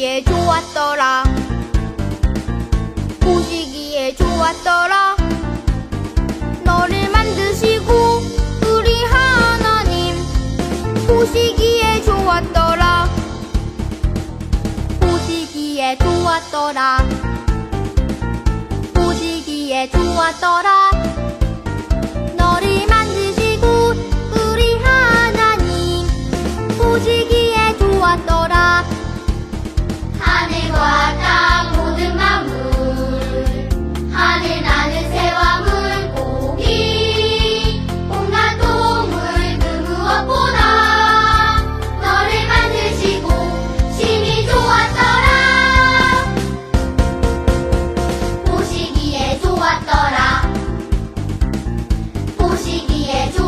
보시기에 좋았더라. 보시기에 좋았더라. 너를 만드시고 우리 하나님 보시기에 좋았더라. 보시기에 좋았더라. 보시기에 좋았더라.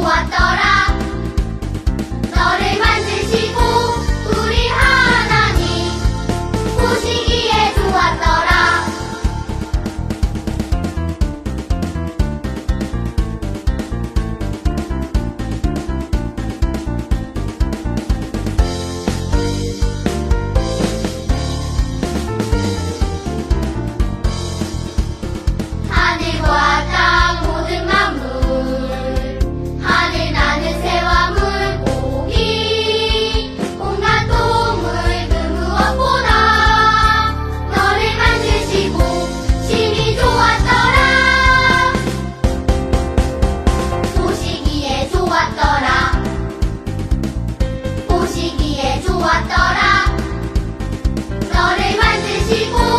我都。 보기에 좋았더라. 너를 만드시고